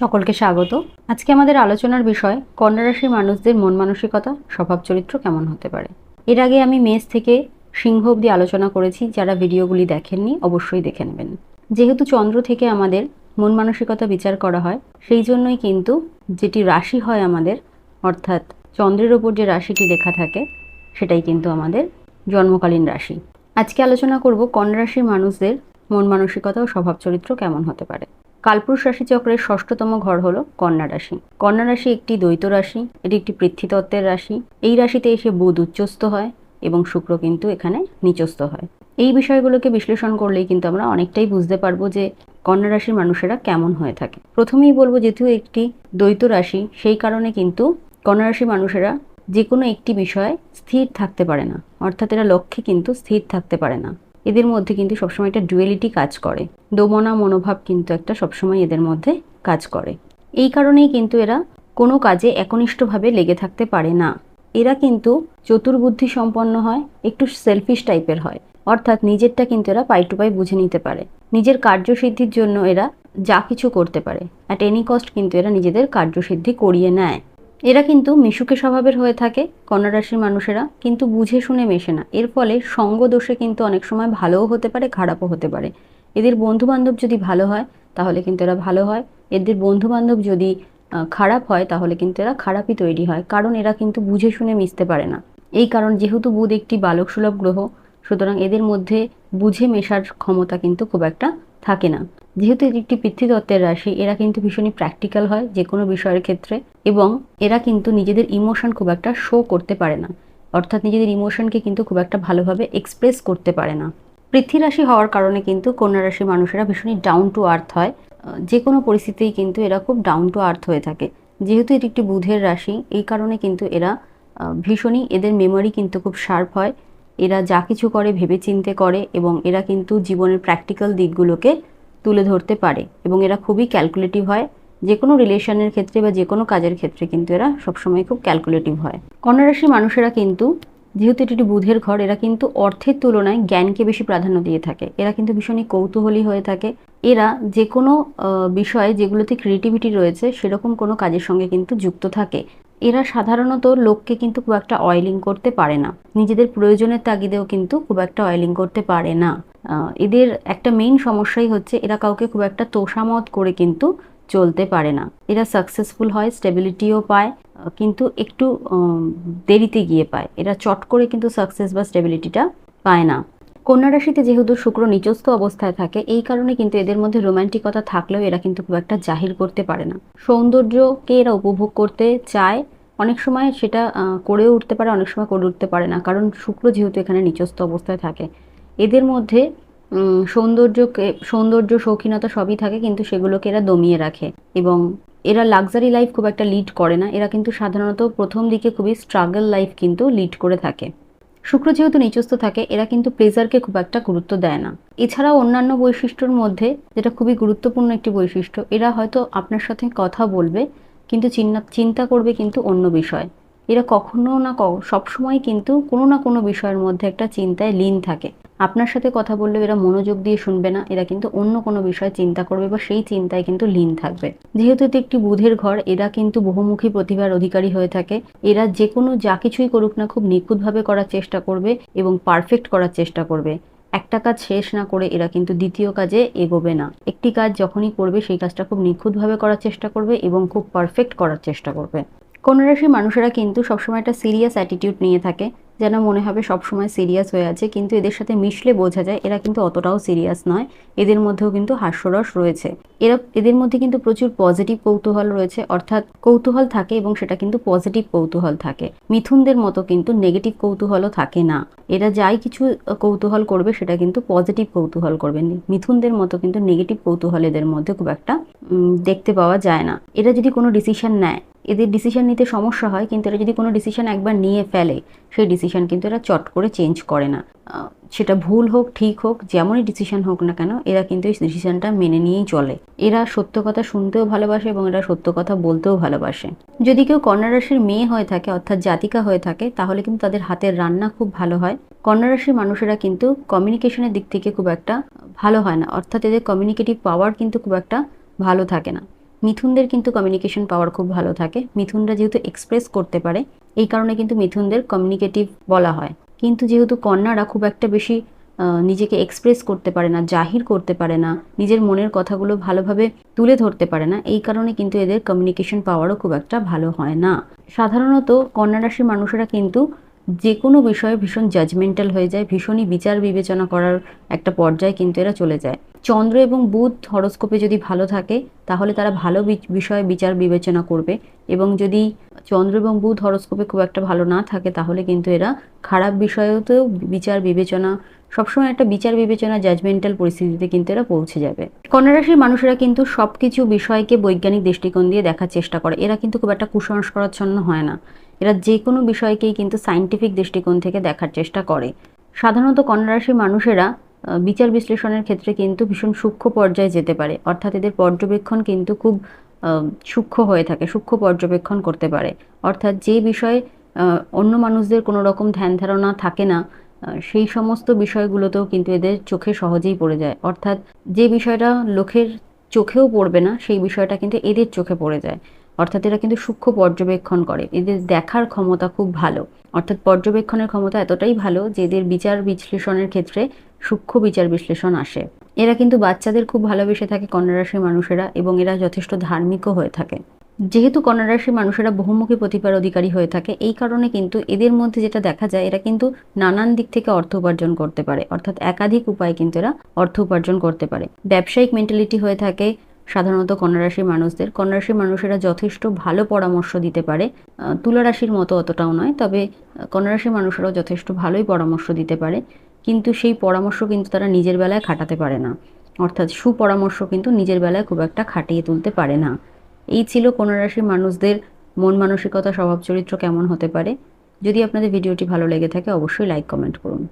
সকলকে স্বাগত। আজকে আমাদের আলোচনার বিষয়, কন্যা রাশির মানুষদের মন মানসিকতা, স্বভাব চরিত্র কেমন হতে পারে? এর আগে আমি মেষ থেকে সিংহ অবধি আলোচনা করেছি, যারা ভিডিওগুলি দেখেননি অবশ্যই দেখে নেবেন। যেহেতু চন্দ্র থেকে আমাদের মন মানসিকতা বিচার করা হয়, সেই জন্যই কিন্তু যেটি রাশি হয় আমাদের, অর্থাৎ চন্দ্রের ওপর যে রাশিটি লেখা থাকে, সেটাই কিন্তু আমাদের জন্মকালীন রাশি। আজকে আলোচনা করব কন্যা রাশির মানুষদের মন মানসিকতা ও স্বভাব চরিত্র কেমন হতে পারে। কালপুরুষ রাশি চক্রের ষষ্ঠতম ঘর হলো কন্যা রাশি। কন্যা রাশি একটি দ্বৈত রাশি, এটি একটি পৃথ্বীতত্ত্বের রাশি। এই রাশিতে এসে বুধ উচ্চস্থ হয় এবং শুক্র কিন্তু এখানে নিচস্থ হয়। এই বিষয়গুলোকে বিশ্লেষণ করলেই কিন্তু আমরা অনেকটাই বুঝতে পারব যে কন্যা রাশির মানুষেরা কেমন হয়ে থাকে। প্রথমেই বলব যেহেতু একটি দ্বৈত রাশি, সেই কারণে কিন্তু কন্যা রাশির মানুষেরা যে কোনো একটি বিষয়ে স্থির থাকতে পারে না। অর্থাৎ এরা লক্ষ্যে কিন্তু স্থির থাকতে পারে না। এদের মধ্যে কিন্তু সবসময় একটা ডুয়েলিটি কাজ করে। দোমনা মনোভাব কিন্তু একটা সবসময় এদের মধ্যে কাজ করে। এই কারণেই কিন্তু এরা কোনো কাজে একনিষ্ঠভাবে লেগে থাকতে পারে না। এরা কিন্তু চতুর্বুদ্ধি সম্পন্ন হয়, একটু সেলফিশ টাইপের হয়। অর্থাৎ নিজেরটা কিন্তু এরা পাই টু পাই বুঝে নিতে পারে। নিজের কার্যসিদ্ধির জন্য এরা যা কিছু করতে পারে। অ্যাট এনি কস্ট কিন্তু এরা নিজেদের কার্যসিদ্ধি করিয়ে নেয়। এরা কিন্তু মিশুকে স্বভাবের হয়ে থাকে, কন্যা রাশির মানুষেরা, কিন্তু বুঝে শুনে মেশে না। এর ফলে সঙ্গ দোষে কিন্তু অনেক সময় ভালোও হতে পারে, খারাপও হতে পারে। এদের বন্ধু বান্ধব যদি ভালো হয়, তাহলে কিন্তু এরা ভালো হয়। এদের বন্ধু বান্ধব যদি খারাপ হয়, তাহলে কিন্তু এরা খারাপই তৈরি হয়, কারণ এরা কিন্তু বুঝে শুনে মিশতে পারে না। এই কারণ যেহেতু বুধ একটি বালক সুলভ গ্রহ, সুতরাং এদের মধ্যে বুঝে মেশার ক্ষমতা কিন্তু খুব একটা থাকে না। যেহেতু এটি একটি পিতৃতত্ত্বের রাশি, এরা কিন্তু ভীষণই প্র্যাকটিক্যাল হয় যে কোনো বিষয়ের ক্ষেত্রে এবং এরা কিন্তু নিজেদের ইমোশন খুব একটা শো করতে পারে না। অর্থাৎ নিজেদের ইমোশনকে কিন্তু খুব একটা ভালোভাবে এক্সপ্রেস করতে পারে না। পৃথ্বী রাশি হওয়ার কারণে কিন্তু কন্যা রাশির মানুষেরা ভীষণই ডাউন টু আর্থ হয়। যে কোনো পরিস্থিতিতেই কিন্তু এরা খুব ডাউন টু আর্থ হয়ে থাকে। যেহেতু এটি একটি বুধের রাশি, এই কারণে কিন্তু এরা ভীষণই এদের মেমোরি কিন্তু খুব শার্প হয়। এরা যা কিছু করে ভেবে চিন্তে করে এবং এরা কিন্তু জীবনের প্র্যাকটিক্যাল দিকগুলোকে তুলে ধরতে পারে এবং এরা খুবই ক্যালকুলেটিভ হয়। যে কোনো রিলেশনের ক্ষেত্রে বা যে কোনো কাজের ক্ষেত্রে কিন্তু এরা সবসময় খুব ক্যালকুলেটিভ হয়। কন্যা রাশির মানুষেরা কিন্তু, যেহেতু এটি একটি বুধের ঘর, এরা কিন্তু অর্থের তুলনায় জ্ঞানকে বেশি প্রাধান্য দিয়ে থাকে। এরা কিন্তু ভীষণই কৌতূহলী হয়ে থাকে। এরা যে কোনো বিষয়ে যেগুলোতে ক্রিয়েটিভিটি রয়েছে, সেরকম কোনো কাজের সঙ্গে কিন্তু যুক্ত থাকে। এরা সাধারণত লোককে কিন্তু খুব একটা অয়েলিং করতে পারে না। নিজেদের প্রয়োজনের তাগিদেও কিন্তু খুব একটা অয়েলিং করতে পারে না। এদের একটা মেইন সমস্যাই হচ্ছে এরা কাউকে খুব একটা তোষামত করে কিন্তু চলতে পারে না। এরা সাকসেসফুল হয় স্টেবিলিটিও পায় কিন্তু একটু দেরিতে গিয়ে পায়। এরা চট করে কিন্তু সাকসেস বা স্টেবিলিটিটা পায় না। কন্যা রাশিতে যেহেতু শুক্র নিচস্থ অবস্থায় থাকে, এই কারণে কিন্তু এদের মধ্যে রোমান্টিকতা থাকলেও এরা কিন্তু খুব একটা জাহির করতে পারে না। সৌন্দর্যকে এরা উপভোগ করতে চায়, অনেক সময় সেটা করেও উঠতে পারে, অনেক সময় করে উঠতে পারে না, কারণ শুক্র যেহেতু এখানে নিচস্থ অবস্থায় থাকে। এদের মধ্যে সৌন্দর্যকে, সৌন্দর্য, শৌখিনতা সবই থাকে, কিন্তু সেগুলোকে এরা দমিয়ে রাখে এবং এরা লাক্সারি লাইফ খুব একটা লিড করে না। এরা কিন্তু সাধারণত প্রথম দিকে খুবই স্ট্রাগল লাইফ কিন্তু লিড করে থাকে। শুক্র যেহেতু নিচস্থ থাকে, এরা কিন্তু প্লেজারকে খুব একটা গুরুত্ব দেয় না। এছাড়াও অন্যান্য বৈশিষ্ট্যর মধ্যে, যেটা খুবই গুরুত্বপূর্ণ একটি বৈশিষ্ট্য, এরা হয়তো আপনার সাথে কথা বলবে, কিন্তু চিন্তা করবে কিন্তু অন্য বিষয়। এরা কখনো না সবসময় কিন্তু কোনো না কোনো বিষয়ের মধ্যে একটা চিন্তায় লীন থাকে। আপনার সাথে কথা বললেও এরা মনোযোগ দিয়ে শুনবে না, এরা কিন্তু অন্য কোনো বিষয়ে চিন্তা করবে বা সেই চিন্তায় কিন্তু লীন থাকবে। যেহেতু এটি একটি বুধের ঘর, এরা কিন্তু বহুমুখী প্রতিভার অধিকারী হয়ে থাকে। এরা যে কোনো যা কিছুই করুক না খুব নিখুঁতভাবে করার চেষ্টা করবে এবং পারফেক্ট করার চেষ্টা করবে। একটা কাজ শেষ না করে এরা কিন্তু দ্বিতীয় কাজে এগোবে না। একটি কাজ যখনই করবে, সেই কাজটা খুব নিখুঁতভাবে করার চেষ্টা করবে এবং খুব পারফেক্ট করার চেষ্টা করবে। কন্যা রাশির মানুষেরা কিন্তু সবসময় একটা সিরিয়াস অ্যাটিটিউড নিয়ে থাকে। যেন মনে হবে সবসময় সিরিয়াস হয়ে আছে, কিন্তু এদের সাথে মিশলে বোঝা যায় এরা কিন্তু অতটাও সিরিয়াস নয়। এদের মধ্যেও কিন্তু হাস্যরস রয়েছে। এরা, এদের মধ্যে কিন্তু প্রচুর পজিটিভ কৌতূহল রয়েছে, অর্থাৎ কৌতূহল থাকে এবং সেটা কিন্তু পজিটিভ কৌতূহল থাকে। মিথুনদের মতো কিন্তু নেগেটিভ কৌতূহলও থাকে না। এরা যাই কিছু কৌতূহল করবে সেটা কিন্তু পজিটিভ কৌতূহল করবে। মিথুনদের মতো কিন্তু নেগেটিভ কৌতূহল এদের মধ্যে খুব একটা দেখতে পাওয়া যায় না। এরা যদি কোনো ডিসিশন নেয় এদের ডিসিশন নিতে সমস্যা হয়, কিন্তু এরা যদি কোনো ডিসিশন একবার নিয়ে ফেলে, সেই ডিসিশন কিন্তু এরা চট করে চেঞ্জ করে না। সেটা ভুল হোক, ঠিক হোক, যেমনই ডিসিশন হোক না কেন, এরা কিন্তু এই ডিসিশনটা মেনে নিয়েই চলে। এরা সত্য কথা শুনতেও ভালোবাসে এবং এরা সত্য কথা বলতেও ভালোবাসে। যদি কেউ কন্যা রাশির মেয়ে হয়ে থাকে, অর্থাৎ জাতিকা হয়ে থাকে, তাহলে কিন্তু তাদের হাতের রান্না খুব ভালো হয়। কন্যা রাশির মানুষেরা কিন্তু কমিউনিকেশনের দিক থেকে খুব একটা ভালো হয় না, অর্থাৎ এদের কমিউনিকেটিভ পাওয়ার কিন্তু খুব একটা ভালো থাকে না। মিথুনদের কিন্তু কমিউনিকেশন পাওয়ার খুব ভালো থাকে। মিথুনরা যেহেতু এক্সপ্রেস করতে পারে, এই কারণে কিন্তু মিথুনদের কমিউনিকেটিভ বলা হয়। কিন্তু যেহেতু কন্যারা খুব একটা বেশি নিজেকে এক্সপ্রেস করতে পারে না, জাহির করতে পারে না, নিজের মনের কথাগুলো ভালোভাবে তুলে ধরতে পারে না, এই কারণে কিন্তু এদের কমিউনিকেশন পাওয়ারও খুব একটা ভালো হয় না। সাধারণত কন্যা রাশির মানুষেরা কিন্তু যে কোনো বিষয়ে ভীষণ জাজমেন্টাল হয়ে যায়, ভীষণই বিচার বিবেচনা করার একটা পর্যায়ে কিন্তু এরা চলে যায়। চন্দ্র এবং বুধ হরস্কোপে যদি ভালো থাকে, তাহলে তারা ভালো বিষয়ে বিচার বিবেচনা করবে। এবং যদি চন্দ্র এবং বুধ হরস্কোপে খুব একটা ভালো না থাকে, তাহলে কিন্তু এরা খারাপ বিষয়েতেও বিচার বিবেচনা, সবসময় একটা বিচার বিবেচনা জাজমেন্টাল পরিস্থিতিতে কিন্তু এরা পৌঁছে যাবে। কন্যা রাশির মানুষেরা কিন্তু সব কিছু বিষয়কে বৈজ্ঞানিক দৃষ্টিকোণ দিয়ে দেখার চেষ্টা করে। এরা কিন্তু খুব একটা কুসংস্কারাচ্ছন্ন হয় না। এরা যে কোনো বিষয়কেই কিন্তু সাইন্টিফিক দৃষ্টিকোণ থেকে দেখার চেষ্টা করে। সাধারণত কন্যা রাশির মানুষেরা বিচার বিশ্লেষণের ক্ষেত্রে কিন্তু ভীষণ সূক্ষ্ম পর্যায়ে যেতে পারে। অর্থাৎ এদের পর্যবেক্ষণ কিন্তু খুব সূক্ষ্ম হয়ে থাকে, সূক্ষ্ম পর্যবেক্ষণ করতে পারে। অর্থাৎ যে বিষয়ে অন্য মানুষদের কোনো রকম ধ্যান ধারণা থাকে না সেই সমস্ত বিষয়গুলোতেও কিন্তু এদের চোখে সহজেই পড়ে যায়। অর্থাৎ যে বিষয়টা লোকের চোখেও পড়বে না, সেই বিষয়টা কিন্তু এদের চোখে পড়ে যায়। অর্থাৎ এরা কিন্তু সূক্ষ্ম পর্যবেক্ষণ করে। এদের দেখার ক্ষমতা খুব ভালো। অর্থাৎ পর্যবেক্ষণের ক্ষমতা এতটাই ভালো যে এদের বিচার বিশ্লেষণের ক্ষেত্রে সূক্ষ্ম বিচার বিশ্লেষণ আসে। এরা কিন্তু বাচ্চাদের খুব ভালোবেসে থাকে কন্যা রাশির মানুষেরা এবং এরা যথেষ্ট ধার্মিকও হয়ে থাকে। যেহেতু কন্যা রাশির মানুষেরা বহুমুখী প্রতিভার অধিকারী হয়ে থাকে এই কারণে কিন্তু এদের মধ্যে যেটা দেখা যায় এরা কিন্তু নানান দিক থেকে অর্থ উপার্জন করতে পারে। অর্থাৎ একাধিক উপায়ে কিন্তু এরা অর্থ উপার্জন করতে পারে। ব্যবসায়িক মেন্টালিটি হয়ে থাকে সাধারণত কন্যা রাশির মানুষদের। কন্যা রাশির মানুষেরা যথেষ্ট ভালো পরামর্শ দিতে পারে। আহ, তুলা রাশির মতো অতটাও নয় তবে আহ, কন্যা রাশির মানুষেরাও যথেষ্ট ভালোই পরামর্শ দিতে পারে। কিন্তু সেই পরামর্শ কিন্তু তারা নিজের বেলায় খাটাতে পারে না। অর্থাৎ সুপরামর্শ কিন্তু নিজের বেলায় খুব একটা খাটিয়ে তুলতে পারে না। এই ছিল কোনো রাশির মানুষদের মন মানসিকতা, স্বভাব চরিত্র কেমন হতে পারে। যদি আপনাদের ভিডিওটি ভালো লেগে থাকে, অবশ্যই লাইক কমেন্ট করুন।